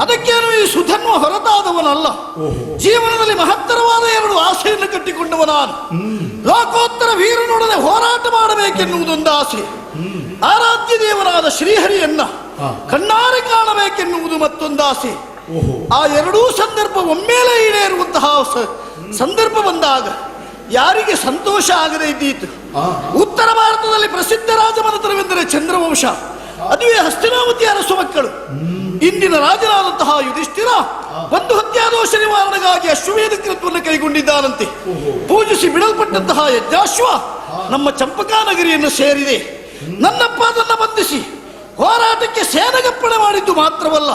ಅದಕ್ಕೇನು ಈ ಸುಧನ್ವ ಹೊರತಾದವನಲ್ಲ ಜೀವನದಲ್ಲಿ ಮಹತ್ತರವಾದ ಎರಡು ಆಸೆಯನ್ನು ಕಟ್ಟಿಕೊಂಡವನಾನು ಲೋಕೋತ್ತರ ವೀರನೊಡನೆ ಹೋರಾಟ ಮಾಡಬೇಕೆನ್ನುವುದೊಂದು ಆಸೆ. ಆರಾಧ್ಯ ದೇವರಾದ ಶ್ರೀಹರಿಯನ್ನ ಕಣ್ಣಾರೆ ಕಾಣಬೇಕೆನ್ನುವುದು ಮತ್ತೊಂದು ಆಸೆ. ಆ ಎರಡೂ ಸಂದರ್ಭ ಒಮ್ಮೆಲೆ ಈಡೇರುವಂತಹ ಸಂದರ್ಭ ಬಂದಾಗ ಯಾರಿಗೆ ಸಂತೋಷ ಆಗದೇ ಇದ್ದೀತು? ಉತ್ತರ ಭಾರತದಲ್ಲಿ ಪ್ರಸಿದ್ಧ ರಾಜಮನೆತನವೆಂದರೆ ಚಂದ್ರವಂಶ. ಅದುವೇ ಹಸ್ತಿನಾವತಿ ಅರಸು ಮಕ್ಕಳು. ಇಂದಿನ ರಾಜನಾದಂತಹ ಯುಧಿಷ್ಠಿರ ಒಂದು ಹತ್ಯಾದೋಷ ನಿವಾರಣೆಗಾಗಿ ಅಶ್ವಮೇಧ ಕೃತ್ವವನ್ನು ಕೈಗೊಂಡಿದ್ದಾನಂತೆ ಪೂಜಿಸಿ ಬಿಡಲ್ಪಟ್ಟಂತಹ ಯಜ್ಞಾಶ್ವ ನಮ್ಮ ಚಂಪಕಾನಗರಿಯನ್ನು ಸೇರಿದೆ. ನನ್ನಪ್ಪ ಅದನ್ನು ಬಂಧಿಸಿ ಹೋರಾಟಕ್ಕೆ ಸೇನಗಪ್ಪಣೆ ಮಾಡಿದ್ದು ಮಾತ್ರವಲ್ಲ,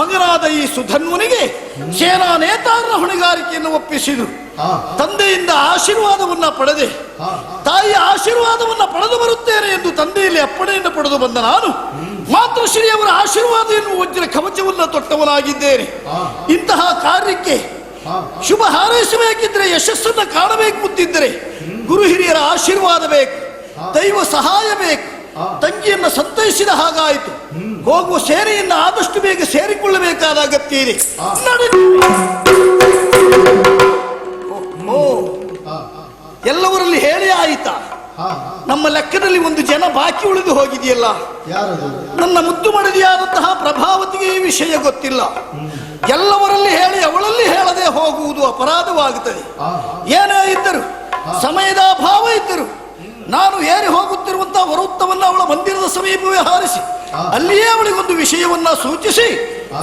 ಮಗನಾದ ಈ ಸುಧನ್ವನಿಗೆ ಸೇನಾ ನೇತಾರರ ಹೊಣೆಗಾರಿಕೆಯನ್ನು ಒಪ್ಪಿಸಿದು ತಂದೆಯಿಂದ ಆಶೀರ್ವಾದವನ್ನ ಪಡೆದೆ. ತಾಯಿಯ ಆಶೀರ್ವಾದವನ್ನ ಪಡೆದು ಬರುತ್ತೇನೆ ಎಂದು ತಂದೆಯಲ್ಲಿ ಅಪ್ಪಣೆಯನ್ನು ಪಡೆದು ಬಂದ ನಾನು ಮಾತೃಶ್ರೀಯವರ ಆಶೀರ್ವಾದ ಎನ್ನುವ ವಜ್ರ ಕವಚವನ್ನು ತೊಟ್ಟವನಾಗಿದ್ದೇನೆ. ಇಂತಹ ಕಾರ್ಯಕ್ಕೆ ಶುಭ ಹಾರೈಸಬೇಕಿದ್ರೆ ಯಶಸ್ಸನ್ನು ಕಾಣಬೇಕು ಅಂತಿದ್ದರೆ ಗುರು ಹಿರಿಯರ ಆಶೀರ್ವಾದ ಬೇಕು ದೈವ ಸಹಾಯ ಬೇಕು ತಂಗಿಯನ್ನು ಸಂತೈಸಿದ ಹಾಗಾಯಿತು. ಹೋಗುವ ಸೇನೆಯನ್ನ ಆದಷ್ಟು ಬೇಗ ಸೇರಿಕೊಳ್ಳಬೇಕಾದ ಅಗತ್ಯ ಇದೆ. ಎಲ್ಲವರಲ್ಲಿ ಹೇಳಿ ಆಯಿತಾ? ನಮ್ಮ ಲೆಕ್ಕದಲ್ಲಿ ಒಂದು ಜನ ಬಾಕಿ ಉಳಿದು ಹೋಗಿದೆಯಲ್ಲ? ನನ್ನ ಮುದ್ದು ಮಡದಿಯಾದಂತಹ ಪ್ರಭಾವತಿಗೆ ಈ ವಿಷಯ ಗೊತ್ತಿಲ್ಲ. ಎಲ್ಲವರಲ್ಲಿ ಹೇಳಿ ಅವಳಲ್ಲಿ ಹೇಳದೆ ಹೋಗುವುದು ಅಪರಾಧವಾಗುತ್ತದೆ. ಏನೇ ಇದ್ದರು ಸಮಯದ ಅಭಾವ ಇದ್ದರು ನಾನು ಏರಿ ಹೋಗುತ್ತಿರುವಂತಹ ವರುತ್ತವನ್ನು ಅವಳ ಮಂದಿರದ ಸಮೀಪವೇ ಹಾರಿಸಿ ಅಲ್ಲಿಯೇ ಅವಳಿಗೊಂದು ವಿಷಯವನ್ನ ಸೂಚಿಸಿ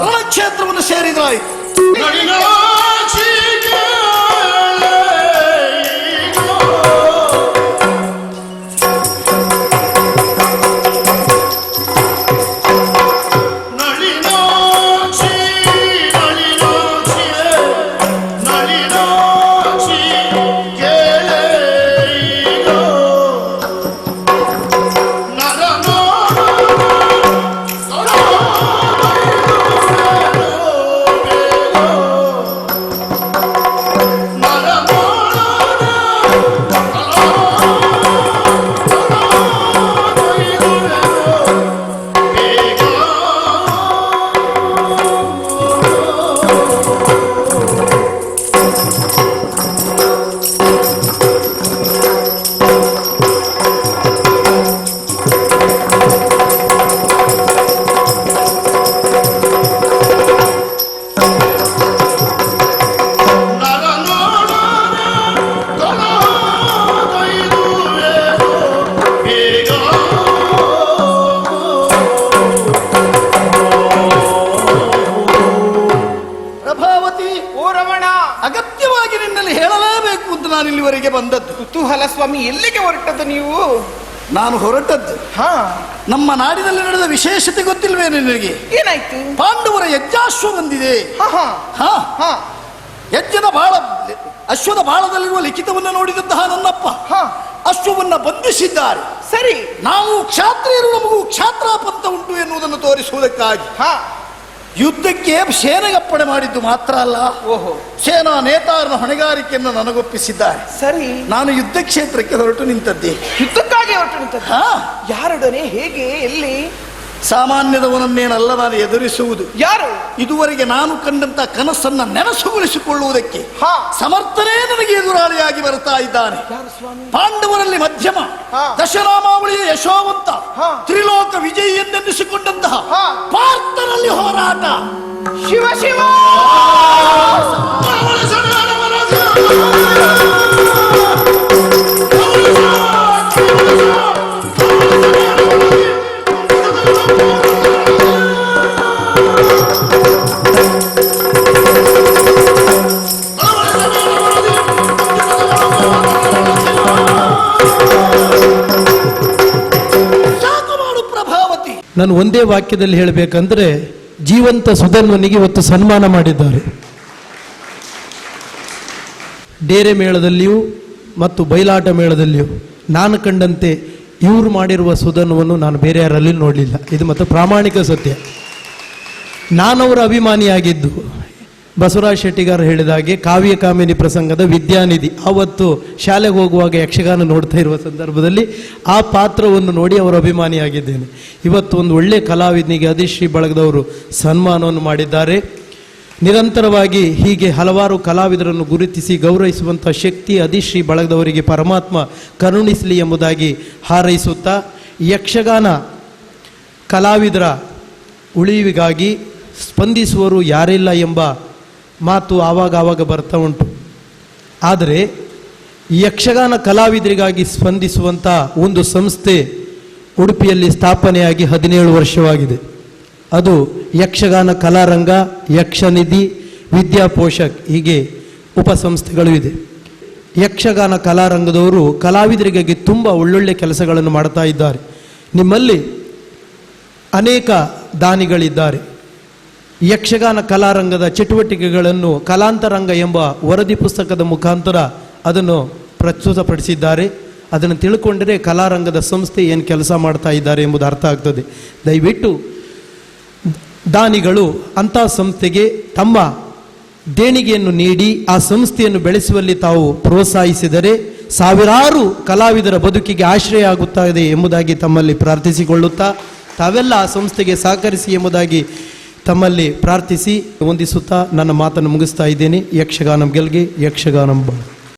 ರಣಕ್ಷೇತ್ರವನ್ನು ಸೇರಿದ್ರಾಯಿತು. ನಾನು ಇಲ್ಲಿವರೆಗೆ ಬಂದದ್ದು. ಕುತೂಹಲ ಸ್ವಾಮಿ ಎಲ್ಲಿಗೆ ಹೊರಟದ್ದು ನೀವು? ನಾನು ಹೊರಟದ್ದು. ಹ. ನಮ್ಮ ನಾಡಿನಲ್ಲಿ ನಡೆದ ವಿಶೇಷತೆ ಗೊತ್ತಿಲ್ವೇ ನಿನಗೆ? ಏನಾಯ್ತು? ಪಾಂಡವರ ಯಜ್ಞಾಶ್ವ ಬಂದಿದೆ. ಹಾ ಹಾ. ಹಾ. ಹಾ. ಯಜ್ಞದ ಬಾಳ ಅಶ್ವದ ಬಾಳದಲ್ಲಿರುವ ಲಿಖಿತವನ್ನು ನೋಡಿದಂತಹ ನನ್ನಪ್ಪ ಹಾ. ಅಶ್ವವನ್ನ ಬಂಧಿಸಿದ್ದಾರೆ. ಸರಿ. ನಾವು ಕ್ಷಾತ್ರಿಯರು ನಮಗೂ ಕ್ಷಾತ್ರ ಪಂಥ ಉಂಟು ಎನ್ನುವುದನ್ನು ತೋರಿಸುವುದಕ್ಕಾಗಿ. ಹಾ. ಯುದ್ಧಕ್ಕೆ ಸೇನೆಗಪ್ಪಣೆ ಮಾಡಿದ್ದು ಮಾತ್ರ ಅಲ್ಲ. ಓಹೋ. ಸೇನಾ ನೇತಾರನ ಹೊಣೆಗಾರಿಕೆಯನ್ನು ನನಗೊಪ್ಪಿಸಿದ್ದಾರೆ. ಸರಿ. ನಾನು ಯುದ್ಧ ಕ್ಷೇತ್ರಕ್ಕೆ ಹೊರಟು ನಿಂತದ್ದೆ. ಯುದ್ಧಕ್ಕಾಗಿ ಹೊರಟು ನಿಂತದ್ದು. ಹಾ. ಯಾರೊಡನೆ ಹೇಗೆ ಎಲ್ಲಿ? ಸಾಮಾನ್ಯದವನನ್ನೇನಲ್ಲ ನಾನು ಎದುರಿಸುವುದು ಯಾರು ಇದುವರೆಗೆ ನಾನು ಕಂಡಂತ ಕನಸನ್ನ ನೆನಸುಗೊಳಿಸಿಕೊಳ್ಳುವುದಕ್ಕೆ. ಸಮರ್ಥನೇ ನನಗೆ ಎದುರಾಳಿಯಾಗಿ ಬರ್ತಾ ಇದ್ದಾನೆ ಪಾಂಡವರಲ್ಲಿ ಮಧ್ಯಮ. ದಶರಾಮಾವಳಿಯ ಯಶೋವಂತ. ತ್ರಿಲೋಕ ವಿಜಯಿ ಎಂದೆನಿಸಿಕೊಂಡಂತಹ. ಪಾರ್ಥನಲ್ಲಿ ಹೋರಾಟ ಶಿವ ಶಿವ ನಾನು ಒಂದೇ ವಾಕ್ಯದಲ್ಲಿ ಹೇಳಬೇಕಂದ್ರೆ ಜೀವಂತ ಸುಧನ್ವನಿಗೆ ಇವತ್ತು ಸನ್ಮಾನ ಮಾಡಿದ್ದಾರೆ. ಡೇರೆ ಮೇಳದಲ್ಲಿಯೂ ಮತ್ತು ಬಯಲಾಟ ಮೇಳದಲ್ಲಿಯೂ ನಾನು ಕಂಡಂತೆ ಇವರು ಮಾಡಿರುವ ಸುಧನ್ವನ್ನು ನಾನು ಬೇರೆ ಯಾರಲ್ಲಿ ನೋಡಲಿಲ್ಲ. ಇದು ಮತ್ತು ಪ್ರಾಮಾಣಿಕ ಸತ್ಯ. ನಾನವರ ಅಭಿಮಾನಿಯಾಗಿದ್ದು. ಬಸವರಾಜ್ ಶೆಟ್ಟಿಗಾರ್ ಹೇಳಿದ ಹಾಗೆ ಕಾವ್ಯ ಕಾಮಿನಿ ಪ್ರಸಂಗದ ವಿದ್ಯಾನಿಧಿ. ಅವತ್ತು ಶಾಲೆಗೆ ಹೋಗುವಾಗ ಯಕ್ಷಗಾನ ನೋಡ್ತಾ ಇರುವ ಸಂದರ್ಭದಲ್ಲಿ ಆ ಪಾತ್ರವನ್ನು ನೋಡಿ ಅವರ ಅಭಿಮಾನಿಯಾಗಿದ್ದೇನೆ ಇವತ್ತು ಒಂದು ಒಳ್ಳೆ ಕಲಾವಿದನಿಗೆ ಅದಿಶ್ರೀ ಬಳಗದವರು ಸನ್ಮಾನವನ್ನು ಮಾಡಿದ್ದಾರೆ. ನಿರಂತರವಾಗಿ ಹೀಗೆ ಹಲವಾರು ಕಲಾವಿದರನ್ನು ಗುರುತಿಸಿ ಗೌರವಿಸುವಂಥ ಶಕ್ತಿ ಅದಿಶ್ರೀ ಬಳಗದವರಿಗೆ ಪರಮಾತ್ಮ ಕರುಣಿಸಲಿ ಎಂಬುದಾಗಿ ಹಾರೈಸುತ್ತಾ ಯಕ್ಷಗಾನ ಕಲಾವಿದರ ಉಳಿವಿಗಾಗಿ ಸ್ಪಂದಿಸುವರು ಯಾರಿಲ್ಲ ಎಂಬ ಮಾತು ಆವಾಗ ಆವಾಗ ಬರ್ತಾ ಉಂಟು. ಆದರೆ ಯಕ್ಷಗಾನ ಕಲಾವಿದರಿಗಾಗಿ ಸ್ಪಂದಿಸುವಂಥ ಒಂದು ಸಂಸ್ಥೆ ಉಡುಪಿಯಲ್ಲಿ ಸ್ಥಾಪನೆಯಾಗಿ ಹದಿನೇಳು ವರ್ಷವಾಗಿದೆ. ಅದು ಯಕ್ಷಗಾನ ಕಲಾರಂಗ, ಯಕ್ಷನಿಧಿ ವಿದ್ಯಾಪೋಷಕ್ ಹೀಗೆ ಉಪಸಂಸ್ಥೆಗಳು ಇದೆ. ಯಕ್ಷಗಾನ ಕಲಾರಂಗದವರು ಕಲಾವಿದರಿಗಾಗಿ ತುಂಬ ಒಳ್ಳೊಳ್ಳೆ ಕೆಲಸಗಳನ್ನು ಮಾಡ್ತಾ ಇದ್ದಾರೆ. ನಿಮ್ಮಲ್ಲಿ ಅನೇಕ ದಾನಿಗಳಿದ್ದಾರೆ. ಯಕ್ಷಗಾನ ಕಲಾರಂಗದ ಚಟುವಟಿಕೆಗಳನ್ನು ಕಲಾಂತರಂಗ ಎಂಬ ವರದಿ ಪುಸ್ತಕದ ಮುಖಾಂತರ ಅದನ್ನು ಪ್ರಸ್ತುತಪಡಿಸಿದ್ದಾರೆ. ಅದನ್ನು ತಿಳ್ಕೊಂಡರೆ ಕಲಾರಂಗದ ಸಂಸ್ಥೆ ಏನು ಕೆಲಸ ಮಾಡ್ತಾ ಇದ್ದಾರೆ ಎಂಬುದು ಅರ್ಥ ಆಗ್ತದೆ. ದಯವಿಟ್ಟು ದಾನಿಗಳು ಅಂಥ ಸಂಸ್ಥೆಗೆ ತಮ್ಮ ದೇಣಿಗೆಯನ್ನು ನೀಡಿ, ಆ ಸಂಸ್ಥೆಯನ್ನು ಬೆಳೆಸುವಲ್ಲಿ ತಾವು ಪ್ರೋತ್ಸಾಹಿಸಿದರೆ ಸಾವಿರಾರು ಕಲಾವಿದರ ಬದುಕಿಗೆ ಆಶ್ರಯ ಆಗುತ್ತದೆ ಎಂಬುದಾಗಿ ತಮ್ಮಲ್ಲಿ ಪ್ರಾರ್ಥಿಸಿಕೊಳ್ಳುತ್ತಾ, ತಾವೆಲ್ಲ ಆ ಸಂಸ್ಥೆಗೆ ಸಹಕರಿಸಿ ಎಂಬುದಾಗಿ ತಮ್ಮಲ್ಲಿ ಪ್ರಾರ್ಥಿಸಿ ಹೊಂದಿಸುತ್ತಾ ನನ್ನ ಮಾತನ್ನು ಮುಗಿಸ್ತಾ ಇದ್ದೇನೆ. ಯಕ್ಷಗಾನಂ ಗೆಲ್ಗೆ ಯಕ್ಷಗಾನಂ ಬಾಳ್